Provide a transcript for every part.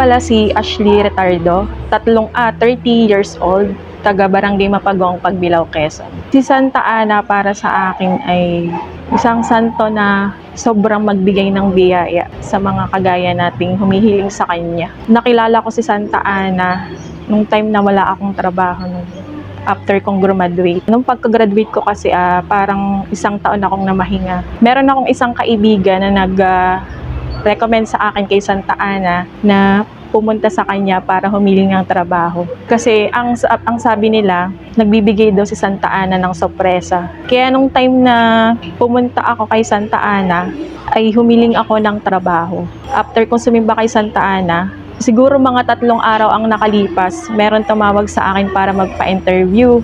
Pala si Ashley Retardo, tatlong ah, 30 years old, taga Barangay Mapagong, Pagbilao, Quezon. Si Santa Ana para sa akin ay isang santo na sobrang magbigay ng biyaya sa mga kagaya nating humihiling sa kanya. Nakilala ko si Santa Ana nung time na wala akong trabaho nung after kong graduate. Nung pagka-graduate ko kasi ah, parang isang taon akong namahinga. Meron akong isang kaibigan na nag ah, recommend sa akin kay Santa Ana na pumunta sa kanya para humiling ng trabaho. Kasi ang ang sabi nila, nagbibigay daw si Santa Ana ng sorpresa. Kaya nung time na pumunta ako kay Santa Ana, ay humiling ako ng trabaho. After kong sumimba kay Santa Ana, siguro mga tatlong araw ang nakalipas, meron tumawag sa akin para magpa-interview.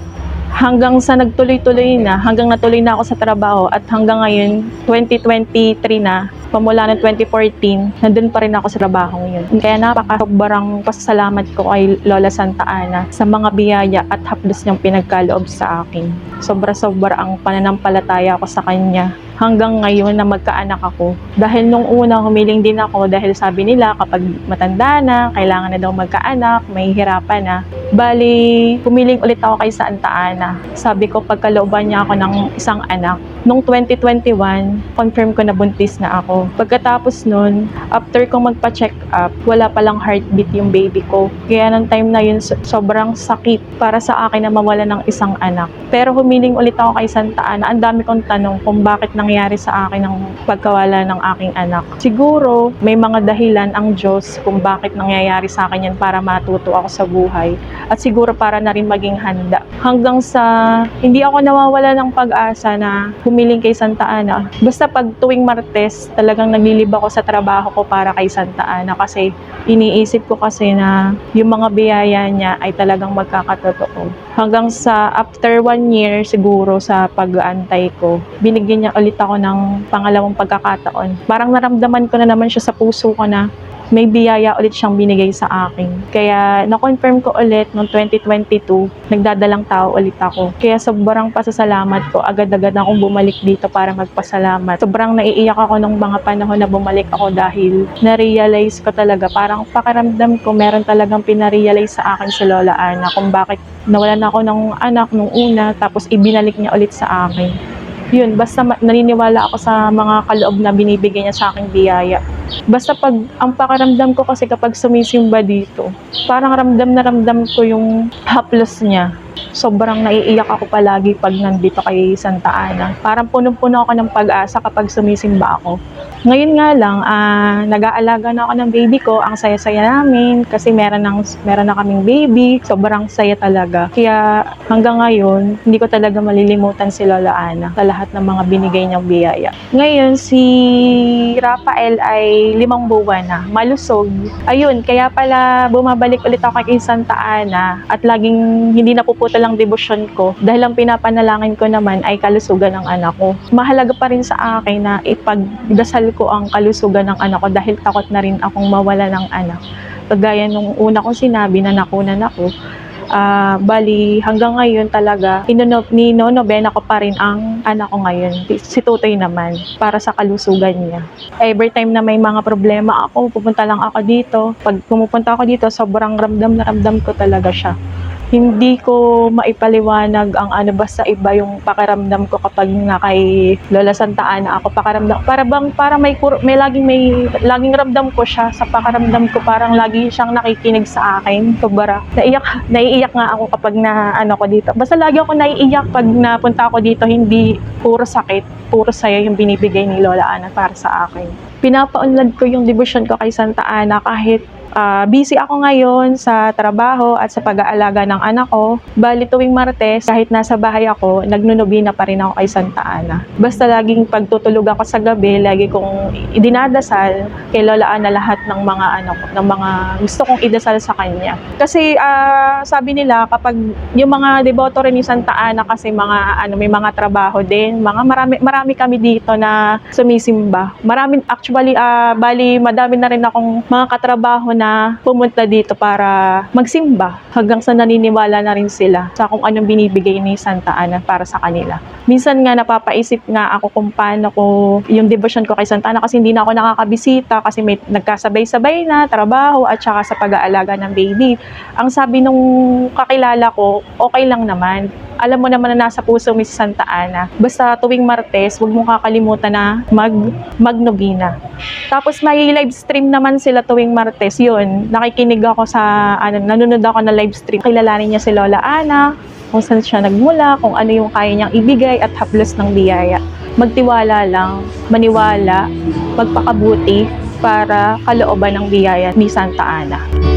Hanggang sa nagtuloy-tuloy na, hanggang natuloy na ako sa trabaho at hanggang ngayon, 2023 na, pamula ng 2014, nandun pa rin ako sa trabaho ngayon. Kaya napaka-sobrang pasasalamat ko kay Lola Santa Ana sa mga biyaya at hapdos niyang pinagkaloob sa akin. Sobra-sobra ang pananampalataya ko sa kanya hanggang ngayon na magkaanak ako. Dahil nung una humiling din ako dahil sabi nila kapag matanda na, kailangan na daw magkaanak, may hirapan na. Bali, humiling ulit ako kay Santa Ana. Sabi ko pagkalooban niya ako ng isang anak. Nung 2021, confirm ko na buntis na ako. Pagkatapos nun, after kong magpa-check up, wala palang heartbeat yung baby ko. Kaya nung time na yun, so- sobrang sakit para sa akin na mawala ng isang anak. Pero humiling ulit ako kay Santa Ana. Ang dami kong tanong kung bakit nangyari sa akin ang pagkawala ng aking anak. Siguro, may mga dahilan ang Diyos kung bakit nangyayari sa akin yan para matuto ako sa buhay. At siguro para na rin maging handa. Hanggang sa hindi ako nawawala ng pag-asa na humiling kay Santa Ana. Basta pag tuwing Martes, talagang naglilib ako sa trabaho ko para kay Santa Ana kasi iniisip ko kasi na yung mga biyaya niya ay talagang magkakatotoo. Hanggang sa after one year siguro sa pag-aantay ko, binigyan niya ulit ako ng pangalawang pagkakataon. Parang naramdaman ko na naman siya sa puso ko na may biyaya ulit siyang binigay sa akin. Kaya na-confirm ko ulit noong 2022, nagdadalang tao ulit ako. Kaya sobrang pasasalamat ko, agad-agad akong bumalik dito para magpasalamat. Sobrang naiiyak ako nung mga panahon na bumalik ako dahil na-realize ko talaga, parang pakiramdam ko meron talagang pinarealize sa akin si Lola Ana kung bakit nawalan ako ng anak nung una tapos ibinalik niya ulit sa akin yun, basta naniniwala ako sa mga kaloob na binibigay niya sa aking biyaya. Basta pag, ang pakiramdam ko kasi kapag sumisimba dito, parang ramdam na ramdam ko yung haplos niya. Sobrang naiiyak ako palagi pag nandito kay Santa Ana. Parang punong-puno ako ng pag-asa kapag sumisimba ako. Ngayon nga lang, ah, nag-aalaga na ako ng baby ko. Ang saya-saya namin kasi meron, ng, meron na kaming baby. Sobrang saya talaga. Kaya hanggang ngayon, hindi ko talaga malilimutan si Lola Ana sa lahat ng mga binigay niyang biyaya. Ngayon, si Rafael ay limang buwan na, malusog. Ayun, kaya pala bumabalik ulit ako kay Santa Ana at laging hindi napuputol ang debosyon ko dahil ang pinapanalangin ko naman ay kalusugan ng anak ko. Mahalaga pa rin sa akin na ipagdasal ko ang kalusugan ng anak ko dahil takot na rin akong mawala ng anak. Kagaya nung una kong sinabi na nakunan ako, Ah, bali hanggang ngayon talaga inono, ninonobena ko pa rin ang anak ko ngayon. Si Tutoy naman para sa kalusugan niya. Every time na may mga problema ako pupunta lang ako dito. Pag pumupunta ako dito sobrang ramdam na ramdam ko talaga siya hindi ko maipaliwanag ang ano basta iba yung pakiramdam ko kapag nakay Lola Santa Ana. Ako pakiramdam para bang para may may laging may laging ramdam ko siya sa pakiramdam ko. Parang lagi siyang nakikinig sa akin. Sobra. Naiyak naiiyak nga ako kapag na ano ko dito. Basta lagi ako naiiyak pag napunta ako dito hindi puro sakit puro saya yung binibigay ni Lola Ana para sa akin. Pinapaunlad ko yung devotion ko kay Santa Ana kahit Ah, busy ako ngayon sa trabaho at sa pag-aalaga ng anak ko. Bali tuwing Martes, kahit nasa bahay ako, nagnunubina pa rin ako kay Santa Ana. Basta laging pagtutulog ako sa gabi, lagi kong idinadasal kay Lola Ana lahat ng mga ano ko, ng mga gusto kong idasal sa kanya. Kasi ah, sabi nila kapag yung mga deboto rin ni Santa Ana kasi mga ano may mga trabaho din, mga marami marami kami dito na sumisimba. Marami actually ah, bali madami na rin akong mga katrabaho na na pumunta dito para magsimba hanggang sa naniniwala na rin sila sa kung anong binibigay ni Santa Ana para sa kanila. Minsan nga napapaisip nga ako kung paano ko yung devotion ko kay Santa Ana kasi hindi na ako nakakabisita kasi may nagkasabay-sabay na trabaho at saka sa pag-aalaga ng baby. Ang sabi nung kakilala ko, okay lang naman. Alam mo naman na nasa puso mo si Santa Ana. Basta tuwing Martes, huwag mong kakalimutan na mag magnobina. Tapos may live stream naman sila tuwing Martes. Yun, nakikinig ako sa, ano, nanonood ako na live stream. Kilalanin niya si Lola Ana, kung saan siya nagmula, kung ano yung kaya niyang ibigay at haplos ng biyaya. Magtiwala lang, maniwala, magpakabuti para kalooban ng biyaya ni Santa Ana.